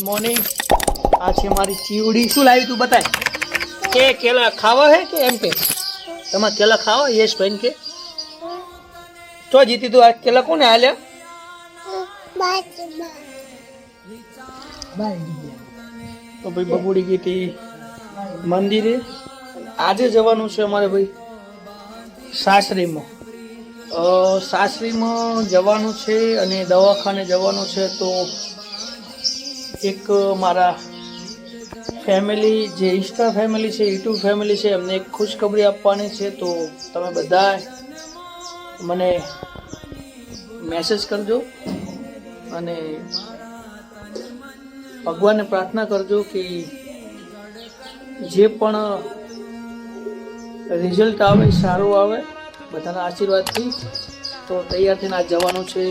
Morning આ છે મારી ચીવડી શું લાવી તું બતાય? કે કેલા ખાવા હે કે એમ કે? તમારે કેલા ખાવા? યશ ભાઈ કે. તો જીતી તું આ કેલા કોને હાલ્યા તો ભાઈ બબુડી ગઈ હતી મંદિરે. આજે જવાનું છે અમારે ભાઈ સાસરીમાં. સાસરીમાં જવાનું છે અને દવાખાને જવાનું છે તો એક મારા ફેમિલી જે ઇન્સ્ટા ફેમિલી છે યુટ્યુબ ફેમિલી છે, એમને એક ખુશખબરી આપવાની છે. તો તમે બધા મને મેસેજ કરજો અને ભગવાનને પ્રાર્થના કરજો કે જે પણ રિઝલ્ટ આવે, સારું આવે, બધાના આશીર્વાદથી તો તૈયાર થઈને આ જવાનું છે.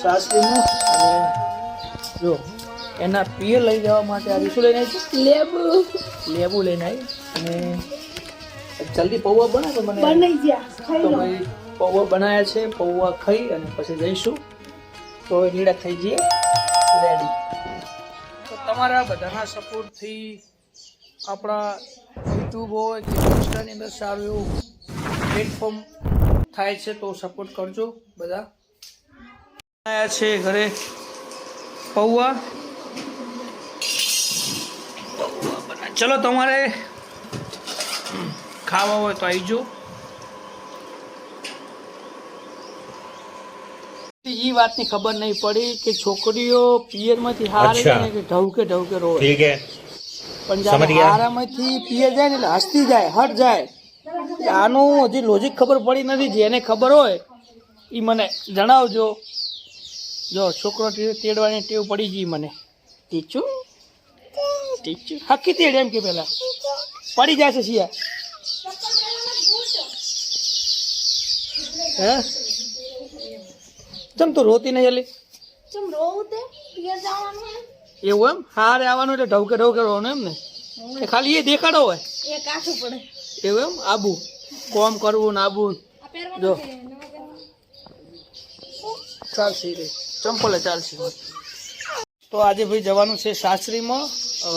સાસરીનું અને જો એના પિયર લઈ જવા માટે આવી શું લઈને આવી? લેબુ. લેબુ લઈને આવી. અને જલ્દી પૌવા બને તો મને. બની ગયા તો ભાઈ પૌવા બનાવ્યા છે પૌવા ખાઈ અને પછી જઈશું. તો નીડા થઈ જઈએ. રેડી તો તમારા બધાના સપોર્ટથી આપણા યુટ્યુબ હોય કે ઇન્સ્ટાની અંદર સારું એવું પ્લેટફોર્મ થાય છે તો સપોર્ટ કરજો બધા. છે ઘરે. પૌવા. ચલો તમારે ખાવા હોય તો આવી જો. વાતની ખબર નહીં પડી કે છોકરીઓ પિયરમાંથી હારે કે ઢવકે ઢવકે રોવે. પણ જ્યારે હારામાંથી પિયર જાય ને એટલે હસતી જાય હટ જાય. આનું હજી લોજિક ખબર પડી નથી જેને ખબર હોય એ મને જણાવજો. જો છોકરો તેડવાની ટેવ પડી ગઈ મને. ટીચું? ટીચું? હકી તેડ એમ કે પેલા. પડી જાય છે શિયા. હે? ચમ તો રોતી નહીં એટલે ચમ રોવું તે? પિયર જવાનું એવું એમ? હારે આવવાનું એટલે ઢવકે ઢવકે રોવાનું એમ ને? એ ખાલી એ દેખાડો હોય? એ કાઠું પડે. એવું એમ? આબુ. કોમ કરવું ને આબુ. જો. ચાલશે રે ચંપલે ચાલશે. તો આજે ભાઈ જવાનું છે સાસરીમાં અ,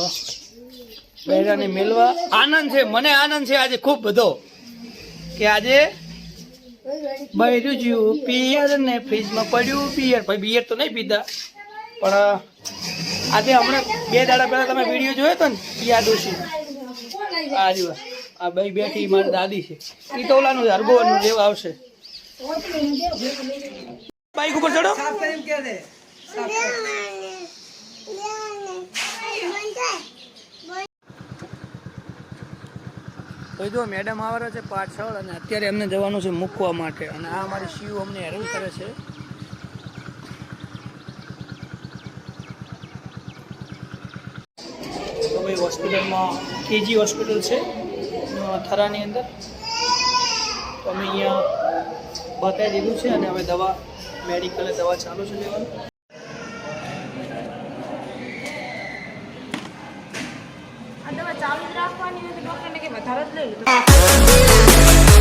બૈરાને મેળવા આનંદ છે મને આનંદ છે આજે ખૂબ બધો. કે આજે બૈરું જ્યું પિયર ને ફ્રીજમાં પડ્યું. પિયર ભાઈ બિયર તો નહીં પીધા. પણ આજે હમણાં બે દાડા પહેલા તમે વીડિયો જોયો તો ને યાદ ઓછી આ રહ્યું આ. ભાઈ બેઠી મારી દાદી છે. એ તો ઓલાનું હરગોવાનું લેવા આવશે. બાઈક ઉપર ચડો. તો જો મેડમ આવે છે પાછળ અને અત્યારે એમને જવાનું છે મૂકવા માટે. અને આ અમારી શિવ અમને હેરાન કરે છે. તો ભાઈ હોસ્પિટલમાં કેજી હોસ્પિટલ છે થરાની અંદર. તો અમે અહીંયા બતાવી દીધું છે અને હવે દવા મેડિકલે દવા ચાલુ છે લેવાની. દવા ચાલુ રાખવાની હોય તો ડોક્ટરને કે વધારે જ લઈ લો.